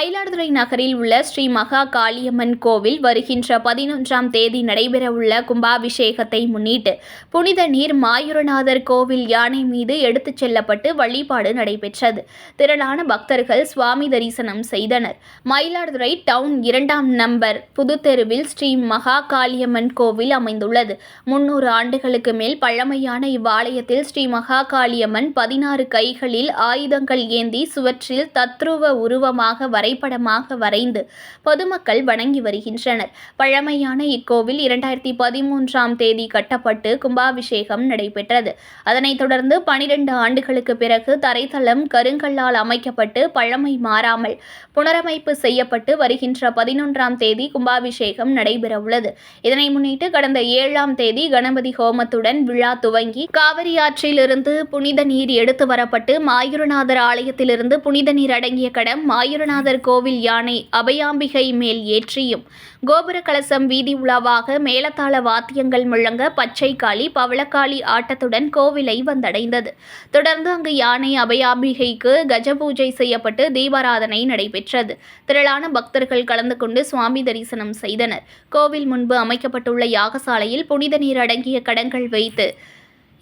மயிலாடுதுறை நகரில் உள்ள ஸ்ரீ மகா காளியம்மன் கோவில் வருகின்ற பதினொன்றாம் தேதி நடைபெறவுள்ள கும்பாபிஷேகத்தை முன்னிட்டு புனித நீர் மாயூரநாதர் கோவில் யானை மீது எடுத்துச் செல்லப்பட்டு வழிபாடு நடைபெற்றது. திரளான பக்தர்கள் சுவாமி தரிசனம் செய்தனர். மயிலாடுதுறை டவுன் இரண்டாம் நம்பர் புதுத்தெருவில் ஸ்ரீ மகா காளியம்மன் கோவில் அமைந்துள்ளது. முன்னூறு ஆண்டுகளுக்கு மேல் பழமையான இவ்வாலயத்தில் ஸ்ரீ மகா காளியம்மன் பதினாறு கைகளில் ஆயுதங்கள் ஏந்தி சுவற்றில் தத்ரூவ உருவமாக வரை வரைபடமாக வரைந்து பொதுமக்கள் வணங்கி வருகின்றனர். பழமையான இக்கோவில் இரண்டாயிரத்தி பதிமூன்றாம் தேதி கட்டப்பட்டு கும்பாபிஷேகம் நடைபெற்றது. அதனைத் தொடர்ந்து பனிரெண்டு ஆண்டுகளுக்கு பிறகு தரைத்தளம் கருங்கல்லால் அமைக்கப்பட்டு பழமை மாறாமல் புனரமைப்பு செய்யப்பட்டு வருகின்ற பதினொன்றாம் தேதி கும்பாபிஷேகம் நடைபெறவுள்ளது. இதனை முன்னிட்டு கடந்த ஏழாம் தேதி கணபதி ஹோமத்துடன் விழா துவங்கி காவிரி ஆற்றிலிருந்து புனித நீர் எடுத்து வரப்பட்டு மாயூரநாதர் ஆலயத்திலிருந்து புனித நீர் அடங்கிய கடம் மாயூரநாதர் கோவில் யானை அபயாம்பிகை மேல் ஏற்றியும். கோபுர கலசம் வீதி உலாவாக மேலத்தாள வாத்தியங்கள் முழங்க பச்சை காளி பவளக்காளி ஆட்டத்துடன் கோவிலை வந்தடைந்தது. தொடர்ந்து அங்கு யானை அபயாம்பிகைக்கு கஜபூஜை செய்யப்பட்டு தீபாராதனை நடைபெற்றது. திரளான பக்தர்கள் கலந்து கொண்டு சுவாமி தரிசனம் செய்தனர். கோவில் முன்பு அமைக்கப்பட்டுள்ள யாகசாலையில் புனித நீர் அடங்கிய கடங்கள் வைத்து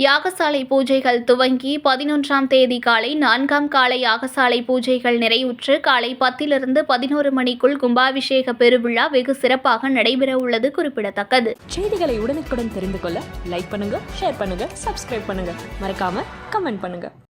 யாகசாலை பூஜைகள் துவங்கி பதினொன்றாம் தேதி காலை நான்காம் கால யாகசாலை பூஜைகள் நிறைவுற்று காலை பத்திலிருந்து பதினோரு மணிக்குள் கும்பாபிஷேக பெருவிழா வெகு சிறப்பாக நடைபெற உள்ளது குறிப்பிடத்தக்கது. செய்திகளை உடனுக்குடன் தெரிந்து கொள்ள லைக் பண்ணுங்க ஷேர் பண்ணுங்க சப்ஸ்கிரைப் பண்ணுங்க. மறக்காம கமெண்ட் பண்ணுங்க.